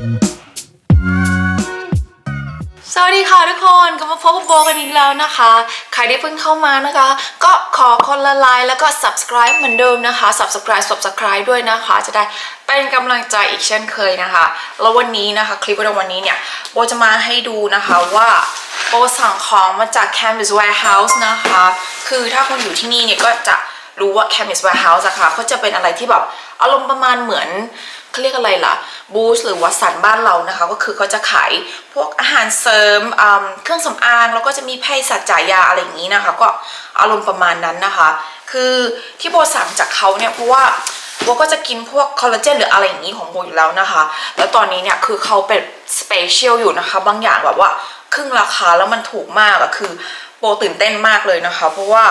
สวัสดีค่ะทุกคนก็มาพบกับโบกันอีกแล้วนะคะ ใครที่เพิ่งเข้ามานะคะ ก็ขอคนละไลค์แล้วก็ subscribe เหมือนเดิมนะคะ subscribe subscribe ด้วยนะคะ จะได้เป็นกำลังใจอีกเช่นเคยนะคะ แล้ววันนี้นะคะ คลิปวิดีโอวันนี้เนี่ยโบจะมาให้ดูนะคะว่าโบสั่งของมาจาก Canvas Warehouse นะคะ คือถ้าคุณอยู่ที่นี่เนี่ยก็จะ รู้ว่า Canvas Warehouse อะค่ะเขาจะเป็นอะไรที่แบบอารมณ์ประมาณเหมือนเขาเรียกอะไรล่ะบูสหรือวัสันบ้านเรานะคะ ก็คือเขาจะขายพวกอาหารเสริมอืมเครื่องสำอาง แล้วก็จะมีเภสัชจ่ายยาอะไรอย่างนี้นะคะ ก็อารมณ์ประมาณนั้นนะคะ คือที่โบสั่งจากเขาเนี่ยเพราะว่าโบก็จะกินพวกคอลลาเจนหรืออะไรอย่างนี้ของโบอยู่แล้วนะคะ แล้วตอนนี้เนี่ยคือเขาเป็นสเปเชียลอยู่นะคะ บางอย่างแบบว่าครึ่งราคาแล้วมันถูกมากอะคือโบตื่นเต้นมากเลยนะคะ เพราะว่า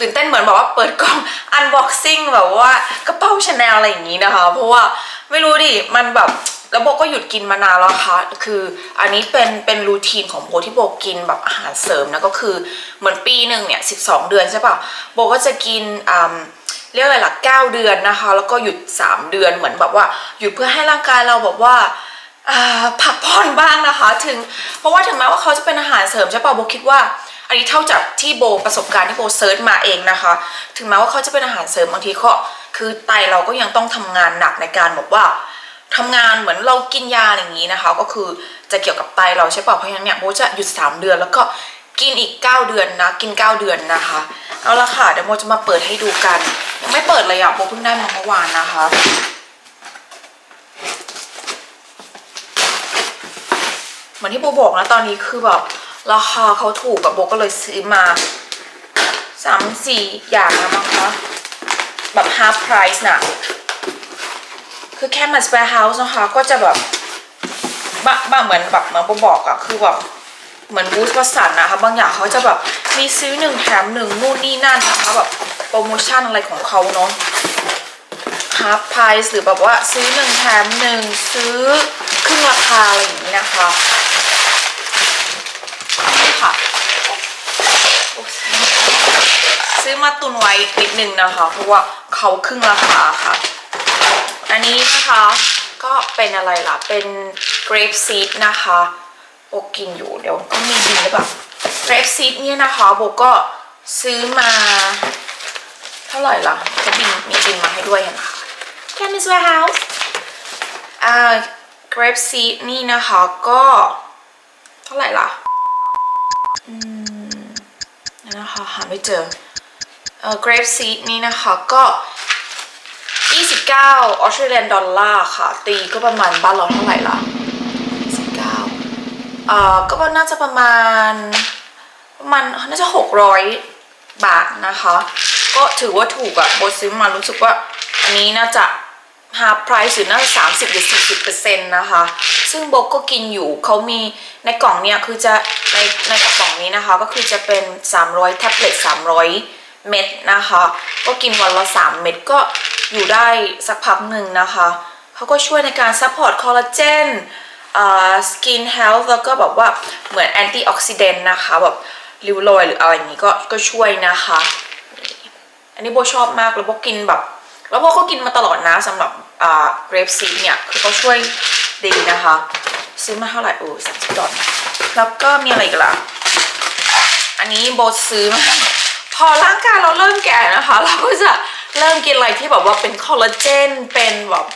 ตื่นเต้นเหมือนแบบว่าเปิดกล่อง unboxing แบบว่ากระเป๋าชาแนลอะไรอย่างนี้นะคะ เพราะว่าไม่รู้ดิมันแบบแล้วโบก็หยุดกินมานานแล้วค่ะ คืออันนี้เป็นเป็นรูทีนของโบที่โบกินแบบอาหารเสริมนะก็คือเหมือนปีหนึ่งเนี่ย12เดือนใช่ปะโบก็จะกินอ่าเรียกอะไรหล่ะ9เดือนนะคะ แล้วก็หยุด 3 เดือนเหมือนแบบว่าหยุดเพื่อให้ร่างกายเราแบบว่าอ่าพักผ่อนบ้างนะคะ ถึงเพราะว่าถึงแม้ว่าเขาจะเป็นอาหารเสริมใช่ป่ะโบคิดว่า อันนี้เท่าจากที่โบประสบการณ์ที่โบเซิร์ชมาเองนะคะ ถึงแม้ว่าเขาจะเป็นอาหารเสริมบางทีก็คือไตเราก็ยังต้องทำงานหนักในการแบบว่าทำงานเหมือนเรากินยาอย่างนี้นะคะ ก็คือจะเกี่ยวกับไตเราใช่ป่ะเพราะฉะนั้นเนี่ยโบจะหยุด 3 เดือน แล้วก็กินอีก 9 เดือนนะกิน 9 เดือนนะคะเอาละค่ะเดี๋ยวโบจะมาเปิดให้ดูกันยังไม่เปิดเลยอะโบเพิ่งได้มาเมื่อวานนะคะเหมือนที่โบบอกนะตอนนี้คือแบบ ราคาเขาถูกกับโบก็เลยซื้อมาสามสี่อย่างนะมั้งคะแบบ half price นะคือแค่มัน spare house นะคะก็จะแบบบ้าบ้าเหมือนแบบเหมือนโบบอกอะคือแบบเหมือนบูสวัสันนะคะบางอย่างเขาจะแบบมีซื้อหนึ่งแถมหนึ่งนู่นนี่นั่นนะคะแบบโปรโมชั่นอะไรของเขาเนาะ half price หรือแบบว่าซื้อหนึ่งแถมหนึ่งซื้อครึ่งราคาอะไรอย่างนี้นะคะนี่ค่ะโอ้ ซื้อมาตุนไว้นิดนึงนะคะ เพราะว่าเขาครึ่งราคาค่ะ อันนี้นะคะก็เป็นอะไรล่ะ เป็น grape seed นะคะโบกินอยู่เดี๋ยวก็มีบินหรือเปล่า grape seed เนี่ยนะคะโบก็ซื้อมา เท่าไหร่ล่ะจะบินมีบินมาให้ด้วยนะคะ Chemist Warehouse อ่า grape seed นี่นะคะก็ เท่าไหร่ล่ะ อืมเดี๋ยวนะคะหาไม่เจอ เอ่อ grape seed นี่นะคะก็ 29ออสเตรเลียนดอลลาร์ค่ะ ตีก็ประมาณบ้านเราเท่าไหร่ล่ะ29เอ่อก็น่าจะประมาณประมาณน่าจะ 600 บาทนะคะ ก็ถือว่าถูกอะโบซื้อมารู้สึกว่าอันนี้น่าจะ half price หรือน่าจะ30หรือ40%นะคะ ซึ่งโบก็กินอยู่เขามีในกล่องเนี่ยคือจะในในกระป๋องนี้นะคะ ก็คือจะเป็น 300แท็บเล็ต300 เม็ดนะคะ ก็กินวันละ 3 เม็ดก็อยู่ได้สักพักหนึ่งนะคะเขาก็ช่วยในการซัพพอร์ตคอลลาเจนสกินเฮลท์แล้วก็แบบว่าเหมือนแอนตี้ออกซิเดนต์นะคะแบบริ้วรอยหรืออะไรอย่างนี้ก็ก็ช่วยนะคะ อันนี้โบชอบมากแล้วโบกินแบบ แล้วโบก็กินมาตลอดนะสำหรับเกรฟซีเนี่ยคือเขาช่วยดีนะคะ ซื้อมาเท่าไหร่โอ้สามสิบดอลแล้วก็มีอะไรอีกล่ะ อันนี้โบซื้อมา พอร่างกายเราเริ่มแก่นะคะ เราก็จะเริ่มกินอะไรที่แบบว่าเป็นคอลลาเจนเป็นแบบ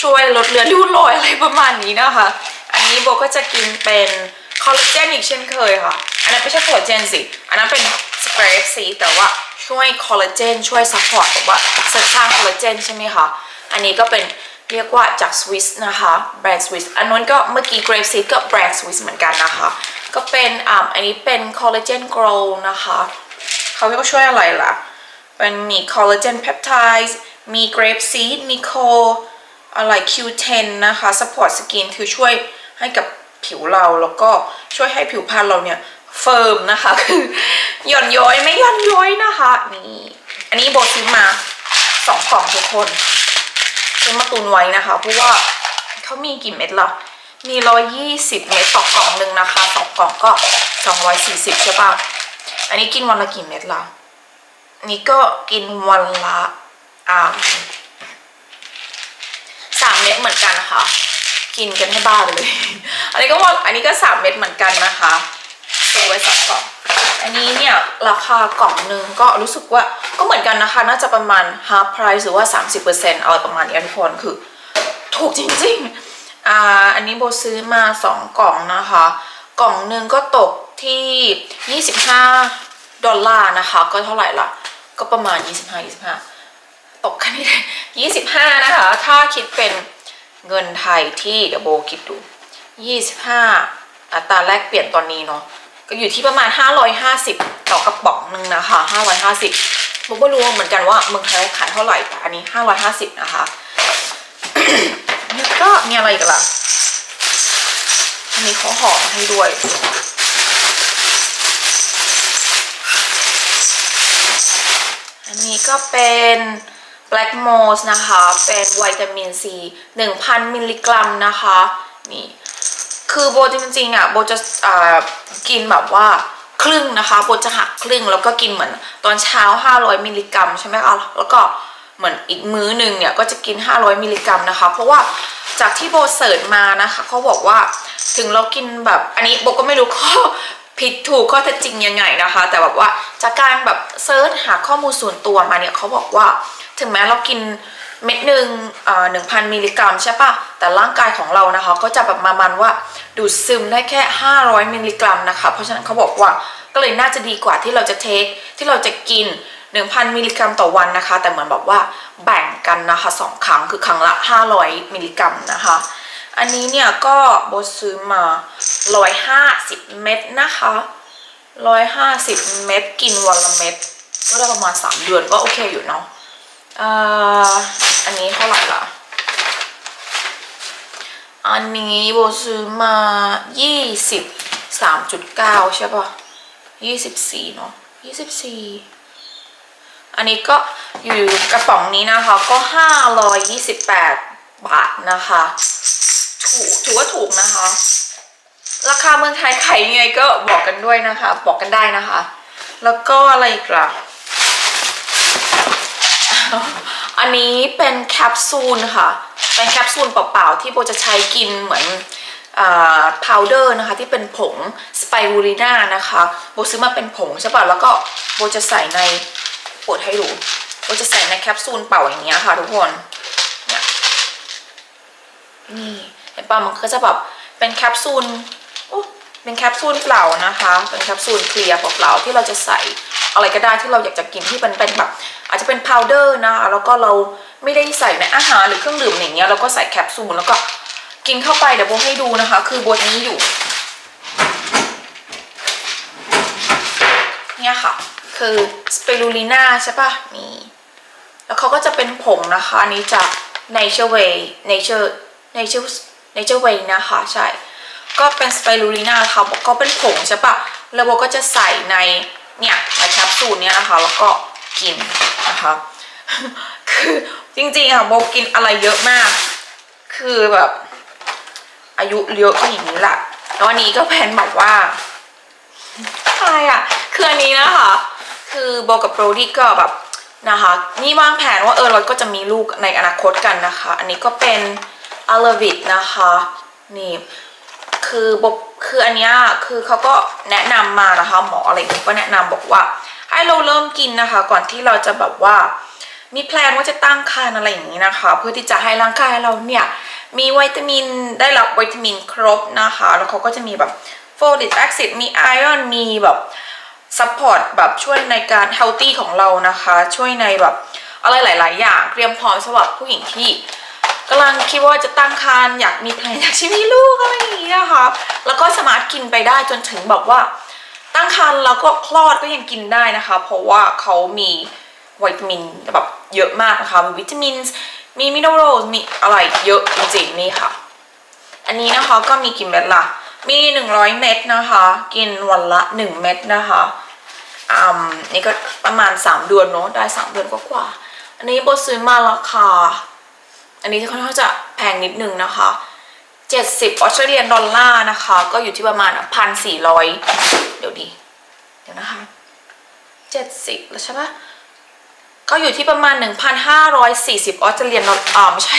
ช่วยลดเลือนริ้วรอยอะไรประมาณนี้นะคะ อันนี้โบก็จะกินเป็นคอลลาเจนอีกเช่นเคยค่ะ อันนั้นไม่ใช่คอลลาเจนสิ อันนั้นเป็นสเปรย์ซีแต่ว่าช่วยคอลลาเจนช่วยซัพพอร์ตแบบว่าเสริมสร้างคอลลาเจนใช่ไหมคะ อันนี้ก็เป็นเรียกว่าจากสวิสนะคะแบรนด์สวิสอันนู้นก็เมื่อกี้เกรฟซีก็แบรนด์สวิสเหมือนกันนะคะ ก็เป็นอ่าอันนี้เป็นคอลลาเจนโกลนะคะ เขาก็ช่วยอะไรล่ะเป็นมีคอลลาเจนเพปไทด์มีเกรปซีดมีโคอะไร Q10 นะคะ support skin คือช่วยให้กับผิวเราแล้วก็ช่วยให้ผิวพรรณเราเนี่ยเฟิร์มนะคะ คือหย่อนย้อยไม่หย่อนย้อยนะคะนี่อันนี้โบซื้อมาสองกล่องทุกคนซื้อมาตุนไว้นะคะ เพราะว่าเขามีกี่เม็ดล่ะมีร้อยยี่สิบเม็ดต่อกล่องหนึ่งนะคะสองกล่องก็สองร้อยสี่สิบใช่ปะ อันนี้กินวันละกี่เม็ดล่ะนี่ก็กินวันละอ่าสามเม็ดเหมือนกันนะคะกินกันให้บ้าไปเลย อันนี้ก็ว่าอันนี้ก็สามเม็ดเหมือนกันนะคะซื้อไว้สองกล่อง อันนี้เนี่ยราคากล่องหนึ่งก็รู้สึกว่าก็เหมือนกันนะคะ น่าจะประมาณ half price หรือว่า 30%อะไรประมาณนี้ทุกคนคือ ถูกจริงๆอ่าอันนี้โบซื้อมาสองกล่องนะคะ กล่องหนึ่งก็ตก ที่ 25 ดอลลาร์นะคะ ก็เท่าไหร่ล่ะ ก็ประมาณ 25 25 ตกกันนี่ 25 นะคะ ถ้าคิดเป็นเงินไทยที่เดี๋ยวโบคิดดู 25 อัตราแลกเปลี่ยนตอนนี้เนาะก็อยู่ที่ประมาณ 550 ต่อกระป๋องหนึ่งนะคะ 550โบก็รู้เหมือนกันว่าเมืองไทยขายเท่าไหร่แต่อันนี้ 550 นะคะ แล้วก็มีอะไรอีกันล่ะอันนี้เขาห่อมให้ด้วย อันนี้ก็เป็น Black Moss นะคะ เป็นวิตามินซี1,000 มิลลิกรัมนะคะ นี่ คือโบจริงๆอะโบจะอ่ากินแบบว่าครึ่งนะคะโบจะหักครึ่งแล้วก็กินเหมือนตอนเช้า 500 มิลลิกรัมใช่ไหมคะแล้วก็เหมือนอีกมื้อหนึ่งเนี่ยก็จะกิน 500 มิลลิกรัมนะคะ เพราะว่าจากที่โบเสิร์ชมานะคะเขาบอกว่าถึงเรากินแบบอันนี้โบก็ไม่รู้ข้อ ผิดถูกข้อเท็จจริงยังไงนะคะ แต่แบบว่าจากการแบบเซิร์ชหาข้อมูลส่วนตัวมาเนี่ยเขาบอกว่าถึงแม้เรากินเม็ดหนึ่งหนึ่งพันมิลลิกรัมใช่ปะแต่ร่างกายของเรานะคะก็จะแบบมามันว่าดูดซึมได้แค่ 500มิลลิกรัมนะคะ เพราะฉะนั้นเขาบอกว่าก็เลยน่าจะดีกว่าที่เราจะเทคที่เราจะกิน 1,000มิลลิกรัมต่อวันนะคะ แต่เหมือนแบบว่าแบ่งกันนะคะสองครั้งคือครั้งละ 500มิลลิกรัมนะคะ อันนี้เนี่ยก็โบซื้อมา 150 เม็ดนะคะ 150 เม็ดกินวันละเม็ดก็ได้ประมาณ 3 เดือนก็โอเคอยู่เนาะอันนี้เท่าไหร่ล่ะ อันนี้โบซื้อมา 20 3.9 ใช่ปะ24 เนาะ24 อันนี้ก็อยู่กระป๋องนี้นะคะก็ 528 บาทนะคะ ถูกถือว่าถูกนะคะ ราคาเมืองไทยขายยังไงก็บอกกันด้วยนะคะ บอกกันได้นะคะ แล้วก็อะไรอีกล่ะอันนี้เป็นแคปซูลค่ะ เป็นแคปซูลเปล่าๆที่โบจะใช้กินเหมือนพาวเดอร์นะคะที่เป็นผงสไปรูลิน่านะคะโบซื้อมาเป็นผงใช่ป่ะแล้วก็โบจะใส่ในปวดให้ดูโบจะใส่ในแคปซูลเปล่าอย่างเงี้ยค่ะทุกคนเนี่ยนี่ เห็นปะมันก็จะแบบเป็นแคปซูลเป็นแคปซูลเปล่านะคะ เป็นแคปซูลเคลียร์เปล่าที่เราจะใส่อะไรก็ได้ที่เราอยากจะกินที่เป็นเป็นแบบอาจจะเป็นพาวเดอร์นะคะแล้วก็เราไม่ได้ใส่ในอาหารหรือเครื่องดื่มอย่างเงี้ยเราก็ใส่แคปซูลแล้วก็กินเข้าไปเดี๋ยวโบให้ดูนะคะ คือโบนี้อยู่เนี่ยค่ะ คือสเปรูลิน่าใช่ปะนี่ แล้วเขาก็จะเป็นผงนะคะ อันนี้จาก Nature Way Nature Nature Nature Way นะคะใช่ ก็เป็นสไปรูลิน่าค่ะก็เป็นผงใช่ปะแล้วโบก็จะใส่ในเนี่ยในแคปซูลเนี่ยนะคะ แล้วก็กินนะคะ คือจริงๆค่ะโบกินอะไรเยอะมาก คือแบบอายุเยอะก็อย่างนี้แหละแล้ววันนี้ก็แพนบอกว่าอะไรอะคืออันนี้นะคะ คือโบกับโบรดี้ก็แบบนะคะ นี่วางแผนว่าเออเราก็จะมีลูกในอนาคตกันนะคะ อันนี้ก็เป็น อาลาวิดนะคะ นี่คือบบคืออันเนี้ยคือเขาก็แนะนำมานะคะ หมออะไรก็แนะนำบอกว่า ให้เราเริ่มกินนะคะ ก่อนที่เราจะแบบว่า มีแพลนว่าจะตั้งครรภ์อะไรอย่างนี้นะคะ เพื่อที่จะให้ร่างกายเราเนี่ยมีวิตามินได้รับวิตามินครบนะคะ แล้วเขาก็จะมีแบบโฟลิกแอซิดมีไอออนมีแบบซัพพอร์ตแบบช่วยในการเฮลตี้ของเรานะคะ ช่วยในแบบอะไรหลาย ๆ อย่างเตรียมพร้อมสำหรับผู้หญิงที่ กำลังคิดว่าจะตั้งครรภ์อยากมีแพลนอยากจะมีลูกอะไรอย่างนี้นะคะแล้วก็สามารถกินไปได้จนถึงแบบว่า ตั้งครรภ์แล้วก็คลอดก็ยังกินได้นะคะ เพราะว่าเขามีวิตามินแบบเยอะมากนะคะมีวิตามินมีมินเนอรัลมีอะไรเยอะจริงๆนี่ค่ะ อันนี้นะคะก็มีกี่เม็ดล่ะมี 100 เม็ดนะคะ กินวันละ 1 เม็ดนะคะอืมนี่ก็ประมาณ 3 เดือนเนาะได้ 3 เดือนกว่าๆอันนี้โบซื้อมาราคา อันนี้ค่อนข้างจะแพงนิดนึงนะคะ 70ออสเตรเลียนดอลลาร์นะคะ ก็อยู่ที่ประมาณ1,400เดี๋ยวดีเดี๋ยวนะคะ 70 แล้วใช่ปะก็อยู่ที่ประมาณ 1,540ออสเตรเลียนดอลอ่าไม่ใช่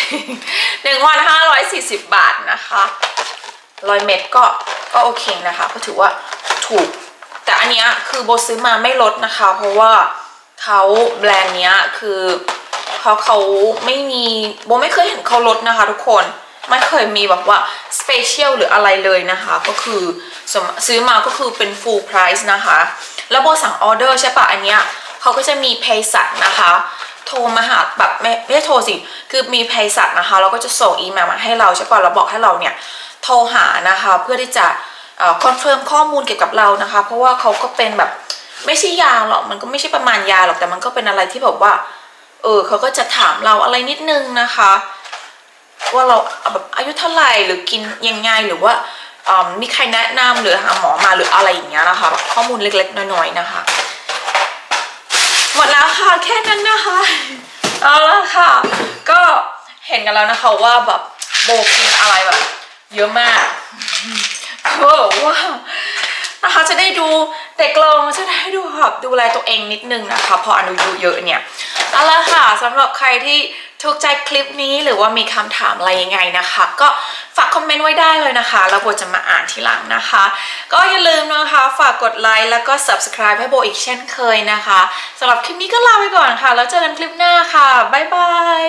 1,540 บาทนะคะร้อยเม็ดก็ก็โอเคนะคะ ก็ถือว่าถูก แต่อันเนี้ยคือโบซื้อมาไม่ลดนะคะ เพราะว่าเขาแบรนด์เนี้ยคือ เขาเขาไม่มีโบไม่เคยเห็นเขาลดนะคะ ทุกคนไม่เคยมีแบบว่าสเปเชียลหรืออะไรเลยนะคะ ก็คือสมซื้อมาก็คือเป็น full price นะคะ แล้วโบสั่งออเดอร์ใช่ปะอันเนี้ยเขาก็จะมีเพย์สัตนะคะ โทรมาหาแบบไม่ไม่โทรสิ คือมีเพย์สัตนะคะแล้วก็จะส่งอีเมลมาให้เราใช่ปะแล้วบอกให้เราเนี่ยโทรหานะคะเพื่อที่จะคอนเฟิร์มข้อมูลเกี่ยวกับเรานะคะ เพราะว่าเขาก็เป็นแบบไม่ใช่ยาหรอกมันก็ไม่ใช่ประมาณยาหรอกแต่มันก็เป็นอะไรที่แบบว่า เออเขาก็จะถามเราอะไรนิดนึงนะคะ ว่าเราแบบอายุเท่าไหร่หรือกินยังไงหรือว่าอ่ามีใครแนะนำหรือหาหมอมาหรืออะไรอย่างเงี้ยนะคะแบบข้อมูลเล็กๆน้อยๆนะคะหมดแล้วค่ะแค่นั้นนะคะเอาละค่ะ ก็เห็นกันแล้วนะคะว่าแบบโบกินอะไรแบบ เยอะมากก็แบบว่านะคะจะได้ดูเด็กลงจะได้ดูแบบดูแลตัวเองนิดนึงนะคะ พออายุเยอะเนี่ย เอาละค่ะสำหรับใครที่ถูกใจคลิปนี้หรือว่ามีคำถามอะไรยังไงนะคะ ก็ฝากคอมเมนต์ไว้ได้เลยนะคะ แล้วโบจะมาอ่านทีหลังนะคะ ก็อย่าลืมนะคะฝากกดไลค์แล้วก็ subscribe ให้โบอีกเช่นเคยนะคะสำหรับคลิปนี้ก็ลาไปก่อนค่ะ แล้วเจอกันคลิปหน้าค่ะ บ๊ายบาย